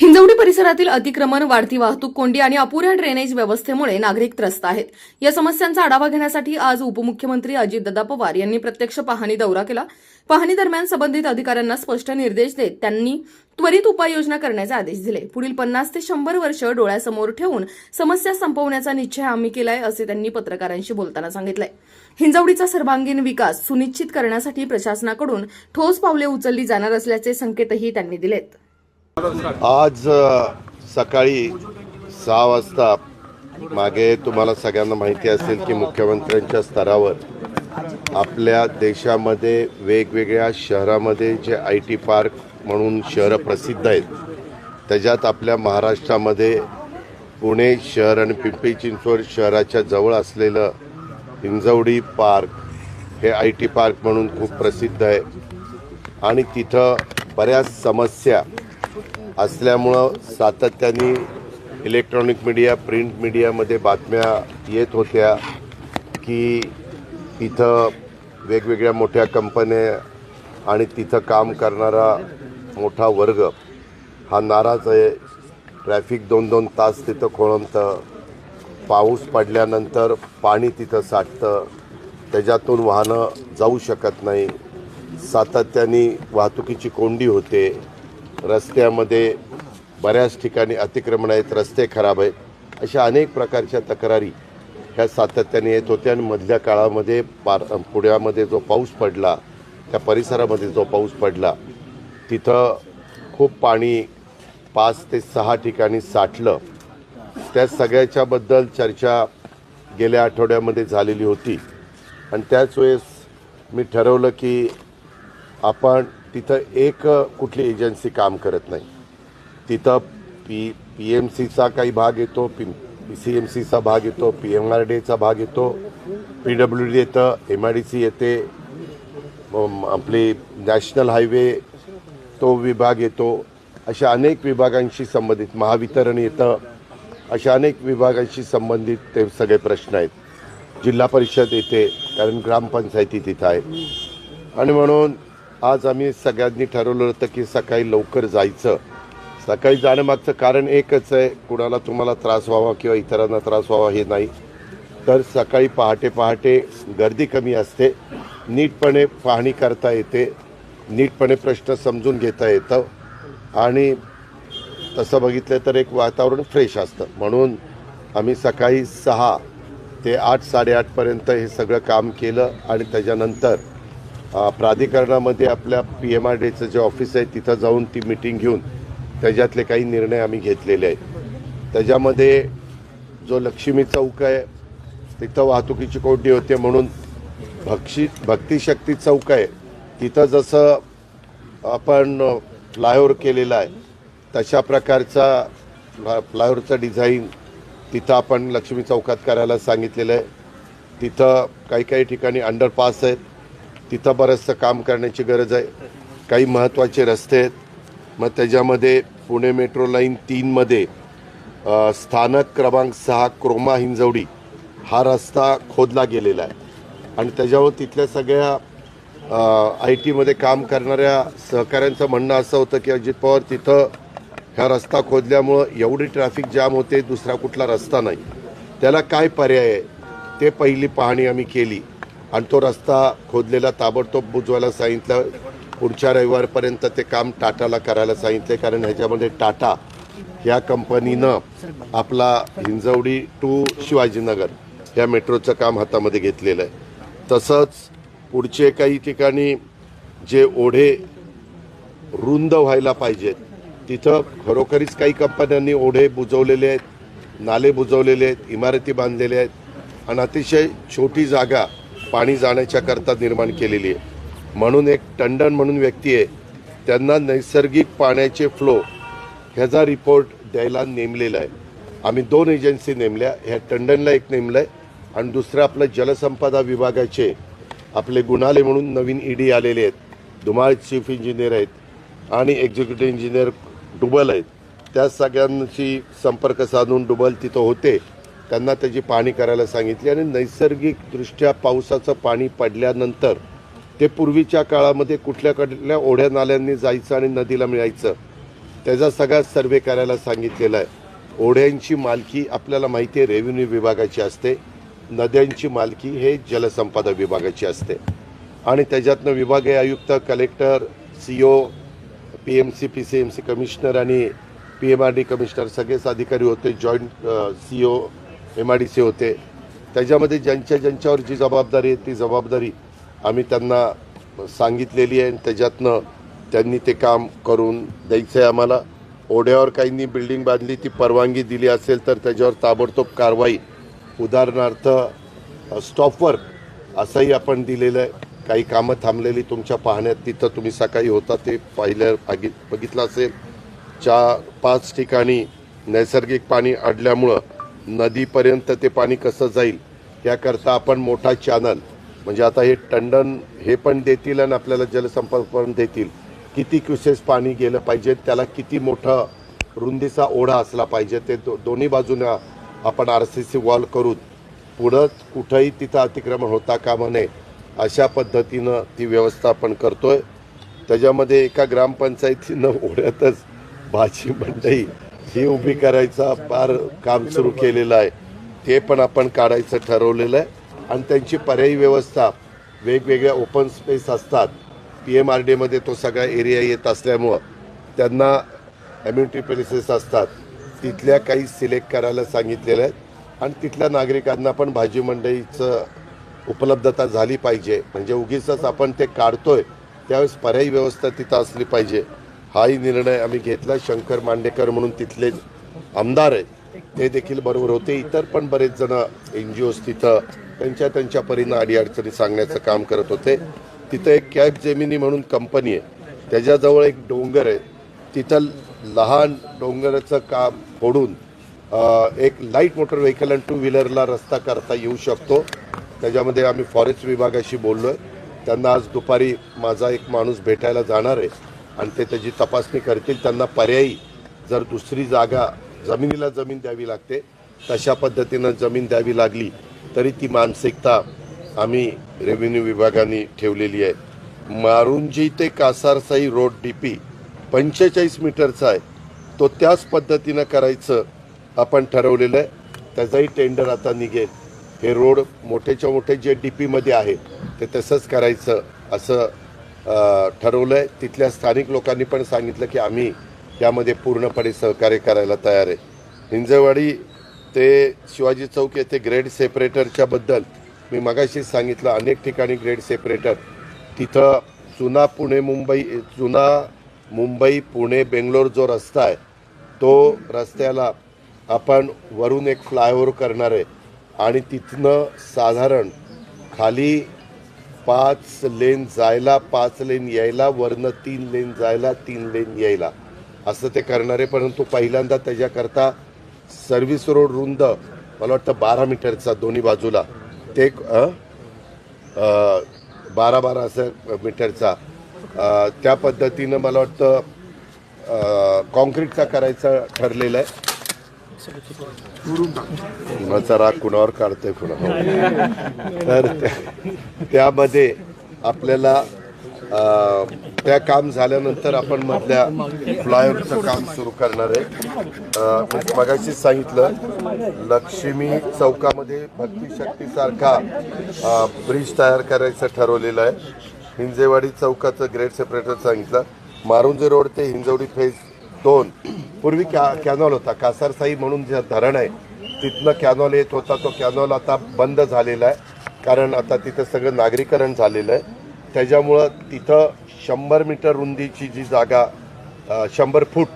हिंजवडी परिसरातील अतिक्रमण वाढती वाहतूक कोंडी आणि अपुऱ्या ड्रेनेज व्यवस्थेमुळे नागरिक त्रस्त आहेत. या समस्यांचा आढावा घेण्यासाठी आज उपमुख्यमंत्री अजितदादा पवार यांनी प्रत्यक्ष पाहणी दौरा केला. पाहणी दरम्यान संबंधित अधिकाऱ्यांना स्पष्ट निर्देश देत त्यांनी त्वरित उपाययोजना करण्याचे आदेश दिले. पुढील पन्नास ते शंभर वर्ष डोळ्यासमोर ठेवून समस्या संपवण्याचा निश्चय आम्ही केलाय असे त्यांनी पत्रकारांशी बोलताना सांगितलंय. हिंजवडीचा सर्वांगीण विकास सुनिश्चित करण्यासाठी प्रशासनाकडून ठोस पावले उचलली जाणार असल्याचे संकेतही त्यांनी दिलेत. आज सकाळी सहा वाजता मागे तुम्हाला सगळ्यांना माहिती असेल की मुख्यमंत्र्यांच्या स्तरावर आपल्या देशामध्ये वेगवेगळ्या शहरामध्ये जे आय टी पार्क म्हणून शहरं प्रसिद्ध आहेत त्याच्यात आपल्या महाराष्ट्रामध्ये पुणे शहर आणि पिंपरी चिंचवड शहराच्या जवळ असलेलं हिंजवडी पार्क हे आय टी पार्क म्हणून खूप प्रसिद्ध आहे. आणि तिथं बऱ्याच समस्या असल्यामुळं सातत्याने इलेक्ट्रॉनिक मीडिया प्रिंट मीडियामध्ये बातम्या येत होत्या की तिथं वेगवेगळ्या मोठ्या कंपन्या आणि तिथं काम करणारा मोठा वर्ग हा नाराज आहे. ट्रॅफिक दोन दोन तास तिथं खोळंबतं. पाऊस पडल्यानंतर पाणी तिथं साठतं. त्याच्यातून वाहनं जाऊ शकत नाही. सातत्याने वाहतुकीची कोंडी होते. रस्त्यामध्ये बऱ्याच ठिकाणी अतिक्रमण आहेत रस्ते खराब आहेत. अशा अनेक प्रकारच्या तक्रारी ह्या सातत्याने येत होत्या आणि मधल्या काळामध्ये पार पुण्यामध्ये जो पाऊस पडला त्या परिसरामध्ये जो पाऊस पडला तिथं खूप पाणी पाच ते सहा ठिकाणी साठलं. त्या सगळ्याच्याबद्दल चर्चा गेल्या आठवड्यामध्ये झालेली होती. आणि त्याच वेळेस मी ठरवलं की आपण तिथं एक कुठली एजन्सी काम करत नाही. तिथं पी पी एम सीचा काही भाग येतो पी पी सी एम सीचा भाग येतो पी एम आर डीचा भाग येतो पी डब्ल्यू डी येतं एम आय डी सी येते आपली नॅशनल हायवे तो विभाग येतो. अशा अनेक विभागांशी संबंधित महावितरण येतं. अशा अनेक विभागांशी संबंधित ते सगळे प्रश्न आहेत. जिल्हा परिषद येते कारण ग्रामपंचायती तिथं आहे. आणि म्हणून आज आम्ही सगळ्यांनी ठरवलं होतं की सकाळी लवकर जायचं. सकाळी जाण्यामागचं कारण एकच आहे कुणाला तुम्हाला त्रास व्हावा किंवा इतरांना त्रास व्हावा हे नाही. तर सकाळी पहाटे पहाटे गर्दी कमी असते नीटपणे पाहणी करता येते नीटपणे प्रश्न समजून घेता येतं आणि तसं बघितलं तर एक वातावरण फ्रेश असतं. म्हणून आम्ही सकाळी सहा ते आठ साडेआठपर्यंत हे सगळं काम केलं आणि त्याच्यानंतर प्राधिकरणामध्ये आपल्या पी एम आर डीचं जे ऑफिस आहे तिथं जाऊन ती मिटिंग घेऊन त्याच्यातले काही निर्णय आम्ही घेतलेले आहेत. त्याच्यामध्ये जो लक्ष्मी चौक आहे तिथं वाहतुकीची कोंडी होते म्हणून भक्षी भक्तिशक्ती चौक आहे. तिथं जसं आपण फ्लायओव्हर केलेला आहे तशा प्रकारचा फ्ला फ्लायओव्हरचं डिझाईन तिथं आपण लक्ष्मी चौकात करायला सांगितलेलं आहे. तिथं काही काही ठिकाणी अंडरपास आहेत. तिथं बरंचसं काम करण्याची गरज आहे. काही महत्त्वाचे रस्ते आहेत. मग त्याच्यामध्ये पुणे मेट्रो लाईन तीनमध्ये स्थानक क्रमांक सहा क्रोमा हिंजवडी हा रस्ता खोदला गेलेला आहे. आणि त्याच्यावर तिथल्या सगळ्या आय टीमध्ये काम करणाऱ्या सहकाऱ्यांचं म्हणणं असं होतं की अजित पवार तिथं ह्या रस्ता खोदल्यामुळं एवढी ट्रॅफिक जाम होते दुसरा कुठला रस्ता नाही. त्याला काय पर्याय आहे? ते पहिली पाहणी आम्ही केली. आणि तो रस्ता खोदलेला ताबडतोब बुजवायला सांगितलं. पुढच्या रविवारपर्यंत ते काम टाटाला करायला सांगितले कारण ह्याच्यामध्ये टाटा ह्या कंपनीनं आपला हिंजवडी टू शिवाजीनगर या मेट्रोचं काम हातामध्ये घेतलेलं आहे. तसंच पुढचे काही ठिकाणी जे ओढे रुंद व्हायला पाहिजेत तिथं खरोखरीच काही कंपन्यांनी ओढे बुजवलेले आहेत नाले बुजवलेले आहेत इमारती बांधलेल्या आहेत. आणि अतिशय छोटी जागा पाणी जाण्याच्या करता निर्माण केलेली आहे. म्हणून एक टंडन म्हणून व्यक्ती आहे. त्यांना नैसर्गिक पाण्याचे फ्लो ह्याचा रिपोर्ट द्यायला नेमलेला आहे. आम्ही दोन एजन्सी नेमल्या. ह्या टंडनला एक नेमलं आहे आणि दुसरं आपलं जलसंपदा विभागाचे आपले गुणाले म्हणून नवीन ईडी आलेले आहेत. धुमाळ चीफ इंजिनियर आहेत आणि एक्झिक्युटिव्ह इंजिनियर डुबल आहेत. त्या सगळ्यांशी संपर्क साधून डुबल तिथं होते. त्यांना त्याची पाणी करायला सांगितली आणि नैसर्गिकदृष्ट्या पावसाचं पाणी पडल्यानंतर ते पूर्वीच्या काळामध्ये कुठल्या कुठल्या ओढ्या नाल्यांनी जायचं आणि नदीला मिळायचं त्याचा सगळा सर्वे करायला सांगितलेला आहे. ओढ्यांची मालकी आपल्याला माहिती आहे रेव्हेन्यू विभागाची असते. नद्यांची मालकी हे जलसंपदा विभागाची असते. आणि त्याच्यातनं विभागीय आयुक्त collector C O P M C P C M C commissioner आणि P M R D commissioner सगळेच अधिकारी होते. Joint C O M I D C होते. त्याच्यामध्ये ज्यांच्या ज्यांच्यावर जी जबाबदारी आहे ती जबाबदारी आम्ही त्यांना सांगितलेली आहे. आणि त्याच्यातनं त्यांनी ते काम करून द्यायचं आहे आम्हाला. ओढ्यावर काहींनी बिल्डिंग बांधली ती परवानगी दिली असेल तर त्याच्यावर ताबडतोब कारवाई. उदाहरणार्थ स्टॉप वर्क असंही आपण दिलेलं आहे. काही कामं थांबलेली तुमच्या पाहण्यात तिथं तुम्ही सकाळी होता ते पाहिल्या भागी बघितलं असेल. चार पाच ठिकाणी नैसर्गिक पाणी अडल्यामुळं नदीपर्यंत ते पाणी कसं जाईल त्याकरता आपण मोठा चॅनल म्हणजे आता हे टंडन हे पण देतील आणि आपल्याला जलसंपर्क पण देतील. किती क्युसेस पाणी गेलं पाहिजे त्याला किती मोठं रुंदीचा ओढा असला पाहिजे ते दो दोन्ही बाजूनं आपण आर सी सी वॉल करून पुढं कुठंही तिथं अतिक्रमण होता कामा नये अशा पद्धतीनं ती व्यवस्था आपण करतोय. त्याच्यामध्ये एका ग्रामपंचायतीनं ओढ्यातच भाजी मंडई ही उभी करायचा फार काम सुरू केलेलं आहे. ते पण आपण काढायचं ठरवलेलं आहे. आणि त्यांची पर्यायी व्यवस्था वेगवेगळ्या ओपन स्पेस असतात. पी एम आर डीमध्ये तो सगळा एरिया येत असल्यामुळं त्यांना एम्युनिटी प्लेसेस असतात. तिथल्या काही सिलेक्ट करायला सांगितलेल्या आहेत आणि तिथल्या नागरिकांना पण भाजी मंडईचं उपलब्धता झाली पाहिजे. म्हणजे उगीच आपण ते काढतोय त्यावेळेस पर्यायी व्यवस्था तिथं असली पाहिजे. हाही निर्णय आम्ही घेतला. शंकर मांडेकर म्हणून तिथले आमदार आहे ते देखील बरोबर होते. इतर पण बरेच जण एन जी ओज तिथं त्यांच्या त्यांच्या परीनं अडीअडचणी सांगण्याचं काम करत होते. तिथं एक कॅब जेमिनी म्हणून कंपनी आहे. त्याच्याजवळ एक डोंगर आहे. तिथं लहान डोंगराचं काम फोडून एक लाइट मोटर व्हेकल आणि टू व्हीलरला रस्ता करता येऊ शकतो. त्याच्यामध्ये आम्ही फॉरेस्ट विभागाशी बोललो आहे त्यांना आज दुपारी माझा एक माणूस भेटायला जाणार आहे. आणि ते त्याची तपासणी करतील. त्यांना पर्यायी जर दुसरी जागा जमिनीला जमीन द्यावी लागते तशा पद्धतीनं जमीन द्यावी लागली तरी ती मानसिकता आम्ही रेव्हेन्यू विभागाने ठेवलेली आहे. मारुंजी ते कासारसाई रोड डी पी पंचेचाळीस मीटरचा आहे. तो त्याच पद्धतीनं करायचं आपण ठरवलेलं आहे. त्याचाही टेंडर आता निघेल. हे रोड मोठेच्या मोठे जे डी पीमध्ये आहे ते तसंच करायचं असं ठरवलं आहे तिथल्या स्थानिक लोकांनी पण सांगितलं की आम्ही यामध्ये पूर्णपणे सहकार्य करायला तयार आहे. हिंजवाडी ते शिवाजी चौक येथे ग्रेड सेपरेटरच्या बद्दल मी मगाशीच सांगितलं. अनेक ठिकाणी ग्रेड सेपरेटर. तिथं जुना पुणे मुंबई जुना मुंबई पुणे बेंगलोर जो रस्ता आहे तो रस्त्याला आपण वरून एक फ्लायओव्हर करणार आहे. आणि तिथनं साधारण खाली पाच लेन जायला पाच लेन यायला वरनं तीन लेन जायला तीन लेन यायला. असं ते करणारे परंतु पहिल्यांदा त्याच्याकरता सर्व्हिस रोड रुंद मला वाटतं बारा मीटरचा दोन्ही बाजूला. ते एक, बारा बारा असं मीटरचा. त्या पद्धतीनं मला वाटतं कॉन्क्रीटचा करायचं ठरलेलं आहे. कुणाचा राग कुणावर काढतोय कुणा? हो. तर त्यामध्ये आपल्याला त्या काम झाल्यानंतर आपण मधल्या फ्लायओव्हरचं काम सुरू करणार आहे. म्हणजे मगाशीच सांगितलं लक्ष्मी चौकामध्ये भक्ती शक्तीसारखा ब्रिज तयार करायचं ठरवलेलं आहे. हिंजेवाडी चौकाचं ग्रेड सेपरेटर सांगितलं. मारुंजे रोड ते हिंजवडी फेज दोन. पूर्वी कॅ कॅनॉल होता. कासारसाई म्हणून जे धरण आहे तिथनं कॅनॉल येत होता. तो कॅनॉल आता बंद झालेला आहे. कारण आता तिथं सगळं नागरीकरण झालेलं आहे. त्याच्यामुळं तिथं शंभर मीटर रुंदीची जी जागा शंभर फूट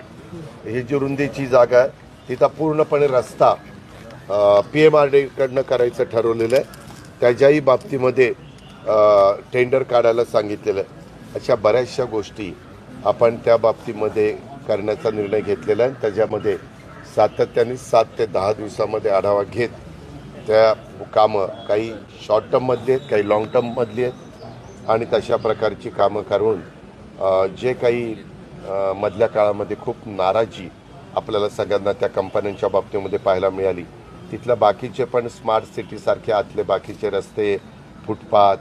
ही जी रुंदीची जागा आहे तिथं पूर्णपणे रस्ता पी एम आर डीकडनं करायचं ठरवलेलं आहे. त्याच्याही बाबतीमध्ये टेंडर काढायला सांगितलेलं आहे. अशा बऱ्याचशा गोष्टी आपण त्या बाबतीमध्ये करण्याचा निर्णय घेतलेला आहे. त्याच्यामध्ये सातत्याने सात ते दहा दिवसामध्ये आढावा घेत त्या कामं काही शॉर्ट टर्ममधली आहेत काही लाँग टर्ममधली आहेत. आणि तशा प्रकारची कामं करून जे काही मधल्या काळामध्ये खूप नाराजी आपल्याला सगळ्यांना त्या कंपन्यांच्या बाबतीमध्ये पाहायला मिळाली. तिथल्या बाकीचे पण स्मार्ट सिटीसारखे आतले बाकीचे रस्ते फुटपाथ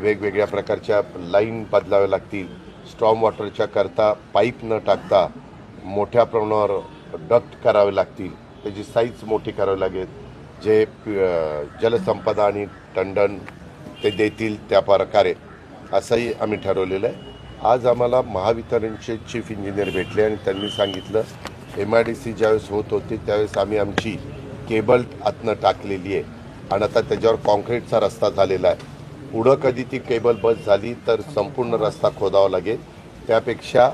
वेगवेगळ्या प्रकारच्या लाईन बदलाव्या लागतील. स्ट्रॉम वॉटरच्या करता पाईप न टाकता मोठ्या प्रमाणावर डक्ट करावे लागतील. त्याची साईज मोठी करावी लागेल. जे जलसंपदा आणि टंडन ते देतील त्या प्रकारे. असंही आम्ही ठरवलेलं आहे. आज आम्हाला महावितरणचे चीफ इंजिनियर भेटले आणि त्यांनी सांगितलं एम आय डी सी ज्यावेळेस होत होती त्यावेळेस आम्ही आमची केबल आतनं टाकलेली आहे. आणि आता त्याच्यावर कॉन्क्रीटचा रस्ता झालेला आहे. पुढं कधी ती केबल बस झाली तर संपूर्ण रस्ता खोदावा लागेल. त्यापेक्षा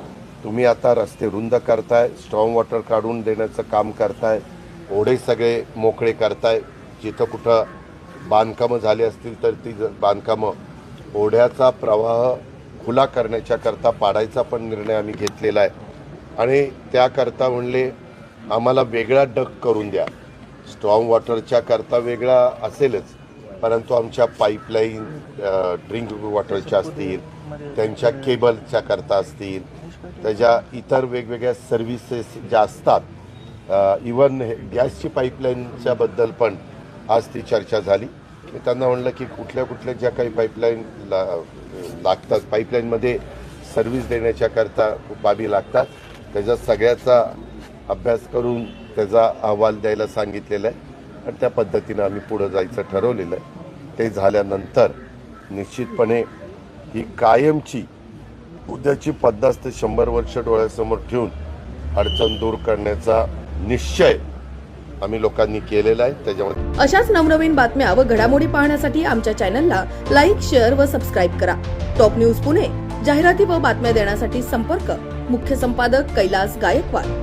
तुम्ही आता रस्ते रुंद करताय स्ट्रॉंग वॉटर काढून देण्याचं काम करताय ओढे सगळे मोकळे करताय. जिथं कुठं बांधकामं झाली असतील तर ती बांधकामं. ओढ्याचा प्रवाह खुला करण्याच्या करता पाडायचा पण निर्णय आम्ही घेतलेला आहे. आणि त्याकरता म्हणले आम्हाला वेगळा डक करून द्या. स्ट्रॉंग वॉटरच्या करता वेगळा असेलच. परंतु आमच्या पाईपलाईन ड्रिंक वॉटरच्या असतील त्यांच्या केबलच्या करता असतील त्याच्या इतर वेगवेगळ्या सर्व्हिसेस ज्या असतात इवन गॅसची पाईपलाईनच्या बद्दल पण आज ती चर्चा झाली. मी त्यांना म्हणलं की कुठल्या कुठल्या ज्या काही पाईपलाईन ला लागतात पाईपलाईनमध्ये सर्व्हिस देण्याच्याकरता बाबी लागतात. त्याच्या सगळ्याचा अभ्यास करून त्याचा अहवाल द्यायला सांगितलेला आहे. आणि त्या पद्धतीनं आम्ही पुढं जायचं ठरवलेलं आहे. ते झाल्यानंतर निश्चितपणे ही कायमची उद्याची पन्नास ते शंभर वर्ष डोळ्यासमोर ठेवून अडचण दूर करण्याचा निश्चय आम्ही लोकांनी केलेला आहे. त्याच्यामध्ये अशाच नवनवीन बातम्या व घडामोडी पाहण्यासाठी आमच्या चॅनलला लाईक शेअर व सबस्क्राईब करा. टॉप न्यूज पुणे जाहिराती व बातम्या देण्यासाठी संपर्क मुख्य संपादक कैलास गायकवाड.